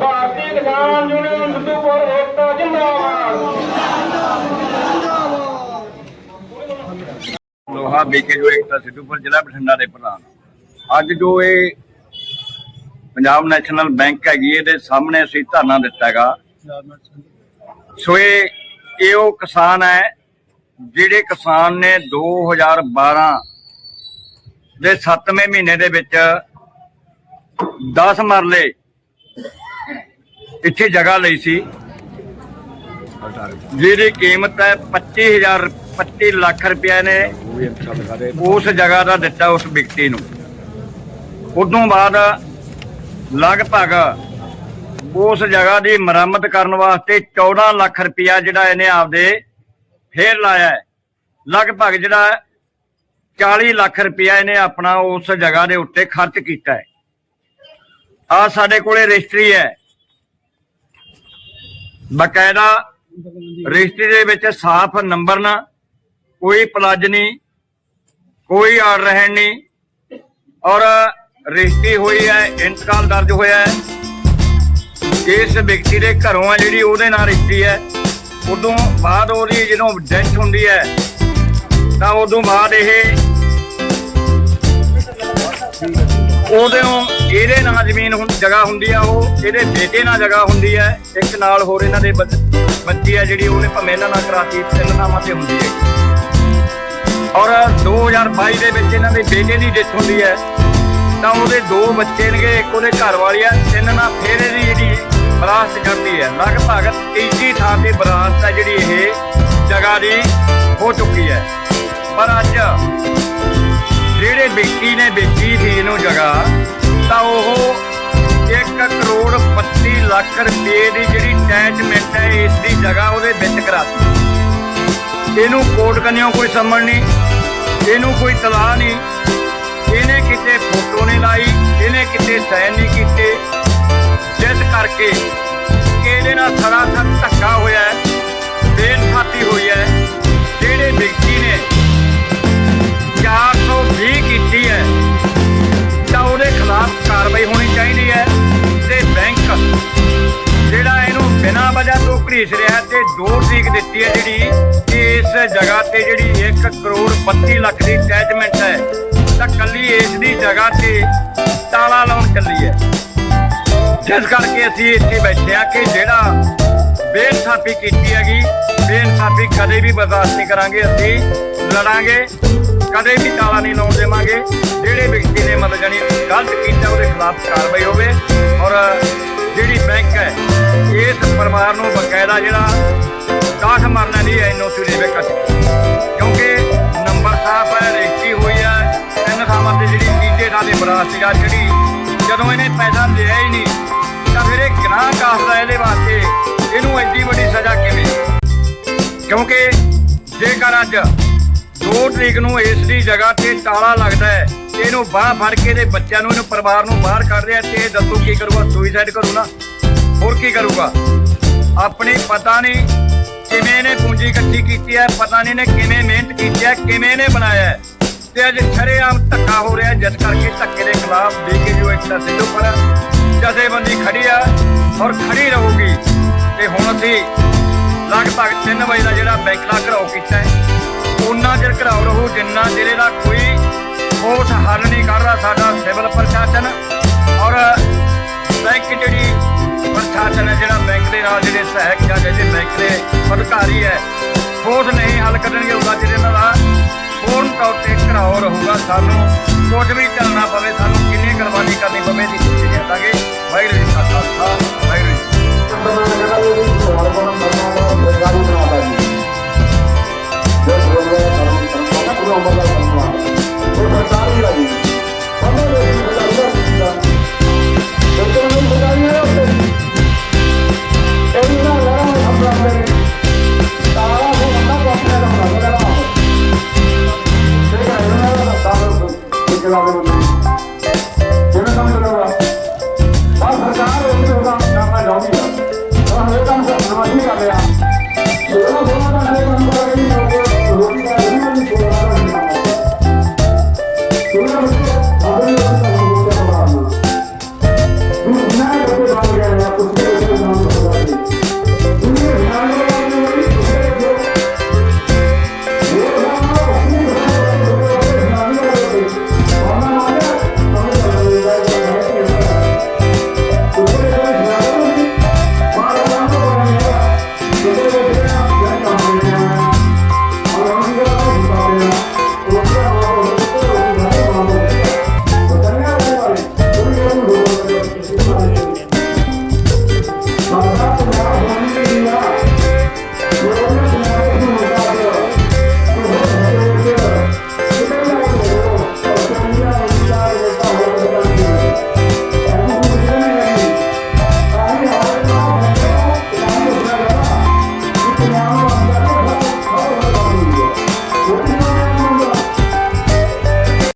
ਭਾਰਤੀ ਕਿਸਾਨ ਯੂਨੀਅਨ ਸਿੱਧੂਪੁਰ ਏਕਤਾ ਜਿੰਦਾਬਾਦ। ਲੋਹਾ ਬੀਕੇ ਜੋ ਏਕਤਾ ਸਿੱਧੂਪੁਰ ਜ਼ਿਲ੍ਹਾ ਬਠਿੰਡਾ ਦੇ ਪ੍ਰਧਾਨ। ਅੱਜ ਜੋ ਇਹ ਪੰਜਾਬ ਨੈਸ਼ਨਲ ਬੈਂਕ ਹੈਗੀ, ਇਹਦੇ ਸਾਹਮਣੇ ਅਸੀਂ ਧਰਨਾ ਦਿੱਤਾ ਹੈਗਾ। ਸੋ ਇਹ ਇਹ ਉਹ ਕਿਸਾਨ ਹੈ, ਜਿਹੜੇ ਕਿਸਾਨ ਨੇ 2012 ਦੇ 7ਵੇਂ ਮਹੀਨੇ ਦੇ ਵਿੱਚ 10 ਮਰਲੇ ਇੱਥੇ ਜਗ੍ਹਾ ਲਈ ਸੀ। ਜਿਹਦੀ ਕੀਮਤ ਹੈ 25000 25 ਲੱਖ ਰੁਪਏ ਨੇ। ਉਸ ਜਗ੍ਹਾ ਦਾ ਦਿੱਤਾ ਉਸ ਵਿਅਕਤੀ ਨੂੰ। ਉਦੋਂ ਬਾਅਦ ਲਗਭਗ ਉਸ ਜਗ੍ਹਾ ਦੀ ਮੁਰੰਮਤ ਕਰਨ ਵਾਸਤੇ 14 ਲੱਖ ਰੁਪਇਆ ਜਿਹੜਾ ਇਹਨੇ ਆਪਦੇ ਫੇਰ ਲਾਇਆ ਲਗਭਗ ਜਿਹੜਾ 40 ਲੱਖ ਰੁਪਇਆ ਇਹਨੇ ਆਪਣਾ ਉਸ ਜਗ੍ਹਾ ਦੇ ਉੱਤੇ ਖਰਚ ਕੀਤਾ ਹੈ। ਆ ਸਾਡੇ ਕੋਲੇ ਰਜਿਸਟਰੀ ਹੈ। ਬਕਾਇਦਾ ਰਜਿਸਟਰੀ ਦੇ ਵਿੱਚ ਸਾਫ਼ ਨੰਬਰ ਨਾ, ਕੋਈ ਪਲੱਜ ਨਹੀਂ, ਕੋਈ ਆਰਡਰ ਹੈ ਨਹੀਂ। ਔਰ ਰਜਿਸਟਰੀ ਹੋਈ ਹੈ, ਇੰਤਕਾਲ ਦਰਜ ਹੋਇਆ ਹੈ। ਇਸ ਵਿਅਕਤੀ ਦੇ ਘਰੋਂ ਆ ਜਿਹੜੀ ਉਹਦੇ ਨਾਲ ਰਜਿਸਟਰੀ ਹੈ। ਉਦੋਂ ਬਾਅਦ ਉਹਦੀ ਜਦੋਂ ਡੈਥ ਹੁੰਦੀ ਹੈ, ਤਾਂ ਉਦੋਂ ਬਾਅਦ ਇਹ ਉਹਦੇ ਨੂੰ, ਇਹਦੇ ਨਾਲ ਜ਼ਮੀਨ ਹੁਣ ਜਗ੍ਹਾ ਹੁੰਦੀ ਆ ਉਹ, ਇਹਦੇ ਬੇਟੇ ਨਾਲ ਜਗ੍ਹਾ ਹੁੰਦੀ ਹੈ ਇੱਕ ਨਾਲ ਹੋਰ ਇਹਨਾਂ ਦੇ ਬੱਚ- ਬੱਚੀ ਆ ਜਿਹੜੀ ਉਹਨੇ ਭਾਵੇਂ ਇਹਨਾਂ ਨਾਲ ਕਰਾਤੀ, ਤਿੰਨ ਨਾਮਾਂ ਤੇ ਹੁੰਦੀ ਹੈ। ਔਰ 2022 ਦੇ ਵਿੱਚ ਇਹਨਾਂ ਦੇ ਬੇਟੇ ਦੀ ਡੈਥ ਹੁੰਦੀ ਹੈ। ਤਾਂ ਉਹਦੇ ਦੋ ਬੱਚੇ ਨੇਗੇ, ਇੱਕ ਉਹਦੇ ਘਰ ਵਾਲੀ ਆ, ਤਿੰਨ ਨਾਲ ਫੇਰ ਇਹਦੀ ਜਿਹੜੀ ਬਰਾਸਤ ਕਰਦੀ ਹੈ। ਲਗਭਗ ਤੀਜੀ ਥਾਂ ਤੇ ਬਰਾਸਤ ਹੈ ਜਿਹੜੀ ਇਹ ਜਗ੍ਹਾ ਦੀ ਹੋ ਚੁੱਕੀ ਹੈ। ਪਰ ਅੱਜ ਜਿਹੜੇ ਵਿਅਕਤੀ ਨੇ, ਵੇਚੀ ਸੀ ਇਹਨੂੰ ਜਗ੍ਹਾ, ਤਾਂ ਉਹ 1 ਕਰੋੜ 32 ਲੱਖ ਰੁਪਏ ਦੀ ਜਿਹੜੀ ਅਟੈਚਮੈਂਟ ਹੈ, ਇਸ ਦੀ ਜਗ੍ਹਾ ਉਹਦੇ ਵਿੱਚ ਕਰਾਤੀ। ਇਹਨੂੰ ਕੋਰਟ ਕੰਨਿਓ ਕੋਈ ਸਮਣ ਨਹੀਂ, ਇਹਨੂੰ ਕੋਈ ਤਲਾਹ ਨਹੀਂ, ਇਹਨੇ ਕਿਤੇ ਫੋਟੋ ਨਹੀਂ ਲਾਈ, ਇਹਨੇ ਕਿਤੇ ਸਾਈਨ ਨਹੀਂ ਕੀਤੇ। ਜਿਸ ਕਰਕੇ ਇਹਦੇ ਨਾਲ ਸਰਾਸਰ ਧੱਕਾ ਹੋਇਆ ਹੈ, ਬੇਇਨਸਾਫੀ ਹੋਈ ਹੈ। ਜਿਹੜੇ ਵਿਅਕਤੀ ਨੇ ਵਜ੍ਹਾ ਰਿਹਾ ਤੇ 2 ਤਰੀਕ ਦਿੱਤੀ ਹੈ ਜਿਹੜੀ ਇਸ ਜਗ੍ਹਾ ਤੇ ਜਿਹੜੀ 1 ਕਰੋੜ 32 ਲੱਖ ਦੀ ਅਟੈਚਮੈਂਟ ਹੈ, ਤਾਂ ਕੱਲੀ ਇਸ ਦੀ ਜਗ੍ਹਾ ਤੇ ਤਾਲਾ ਲਾਉਣ ਚੱਲੀ ਹੈ। ਜਿਸ ਕਰਕੇ ਅਸੀਂ ਇੱਥੇ ਬੈਠੇ ਆ ਕਿ ਜਿਹੜਾ ਬੇਇਨਸਾਫੀ ਕੀਤੀ ਹੈਗੀ, ਬੇਇਨਸਾਫੀ ਕਦੇ ਵੀ ਬਰਦਾਸ਼ਤ ਨਹੀਂ ਕਰਾਂਗੇ, ਅਸੀਂ ਲੜਾਂਗੇ, ਕਦੇ ਵੀ ਤਾਲਾ ਨਹੀਂ ਲਾਉਣ ਦੇਵਾਂਗੇ। ਜਿਹੜੇ ਵਿਅਕਤੀ ਨੇ ਮਤਲਬ ਜਾਨੀ ਗਲਤ ਕੀਤਾ, ਉਹਦੇ ਖਿਲਾਫ ਕਾਰਵਾਈ ਹੋਵੇ ਔਰ ਜਿਹੜੀ ਬੈਂਕ ਹੈ, ਇਸ ਪਰਿਵਾਰ ਨੂੰ ਬਕਾਇਦਾ ਜਿਹੜਾ 10 ਮਰਨਾ ਦੀ ਐਨਓਸੀ ਦੇ ਵਿੱਚ ਕਿਉਂਕਿ ਨੰਬਰ ਸਾਫ਼ ਹੈ, ਰਜਿਸਟਰੀ ਹੋਈ ਹੈ, ਤਿੰਨ ਥਾਵਾਂ ਤੇ ਜਿਹੜੀ ਤੀਜੇ ਥਾਂ ਤੇ ਬਰਾਤ ਸੀਗਾ, ਜਿਹੜੀ ਜਦੋਂ ਇਹਨੇ ਪੈਸਾ ਲਿਆ ਹੀ ਨਹੀਂ, ਤਾਂ ਫਿਰ ਇਹ ਗੁਨਾਹ ਕਾਸਦਾ ਇਹਦੇ ਵਾਸਤੇ ਇਹਨੂੰ ਐਡੀ ਵੱਡੀ ਸਜ਼ਾ ਕਿਵੇਂ? ਕਿਉਂਕਿ ਜੇਕਰ ਅੱਜ 2 ਤਰੀਕ ਨੂੰ ਇਸ ਦੀ ਜਗ੍ਹਾ ਤੇ ਤਾਲਾ ਲੱਗਦਾ ਹੈ ਤੇ ਇਹਨੂੰ ਬਾਹਰ ਫੜ ਕੇ ਇਹਦੇ ਬੱਚਿਆਂ ਨੂੰ, ਇਹਨੂੰ ਪਰਿਵਾਰ ਨੂੰ ਬਾਹਰ ਕੱਢ ਰਿਹਾ ਤੇ ਇਹ ਦੱਸੋ ਕੀ ਕਰੂਗਾ ਸੁਈਸਾਈਡ ਕਰੂ ਨਾ। ਹੋਰ ਕੀ ਕਰੂਗਾ? ਆਪਣੀ ਪਤਾ ਨਹੀਂ ਕਿਵੇਂ ਇਹਨੇ ਪੂੰਜੀ ਇਕੱਠੀ ਕੀਤੀ ਹੈ, ਪਤਾ ਨਹੀਂ ਨੇ ਕਿਵੇਂ ਮਿਹਨਤ ਕੀਤੀ ਹੈ, ਕਿਵੇਂ ਇਹਨੇ ਬਣਾਇਆ ਹੈ। ਤੇ ਅੱਜ ਸ਼ਰੇਆਮ ਧੱਕਾ ਹੋ ਰਿਹਾ ਜਿਸ ਕਰਕੇ ਧੱਕੇ ਦੇ ਖਿਲਾਫ ਬੀਕੇਯੂ ਇੱਕ ਸਿੱਧੂ ਪਰ ਜਥੇਬੰਦੀ ਖੜੀ ਆ ਔਰ ਖੜੀ ਰਹੂਗੀ। ਤੇ ਹੁਣ ਅਸੀਂ ਲਗਭਗ 3 ਵਜੇ ਦਾ ਜਿਹੜਾ ਬੈਂਕ ਘਰਾਓ ਕੀਤਾ ਹੈ, ਉਹਨਾਂ ਚਿਰ ਘਰਾਓ ਰਹੂ, ਜਿੰਨਾ ਚਿਰ ਇਹਦਾ ਕੋਈ ਉਸ ਹੱਲ ਨਹੀਂ ਕਰ ਰਿਹਾ ਸਾਡਾ ਸਿਵਲ ਪ੍ਰਸ਼ਾਸਨ। ਔਰ ਬੈਂਕ ਜਿਹੜੀ ਪ੍ਰਸ਼ਾਸਨ ਹੈ, ਜਿਹੜਾ ਬੈਂਕ ਦੇ ਨਾਲ ਜਿਹੜੇ ਸਹਾਇਕ ਜਾਂ ਜਿਹੜੇ ਬੈਂਕ ਦੇ ਅਧਿਕਾਰੀ ਹੈ ਉਸ ਨਹੀਂ ਹੱਲ ਕਰਨਗੇ ਉਹਦਾ ਜਿਹੜੇ ਇਹਨਾਂ ਦਾ ਪੂਰਨ ਤੌਰ ਤੇ ਘਰਾਓ ਰਹੂਗਾ। ਸਾਨੂੰ ਕੁਝ ਵੀ ਕਰਨਾ ਪਵੇ, ਸਾਨੂੰ ਕਿੰਨੀ ਕੁਰਬਾਨੀ ਕਰਨੀ ਪਵੇ ਦੀ ਸੋਚੀ ਜਾਂਦਾਗੇ ਵਾਹਿਗੁਰੂ ਜੀ ਕਾ ਖਾਲਸਾ, ਵਾਹਿਗੁਰੂ ਜੀ から。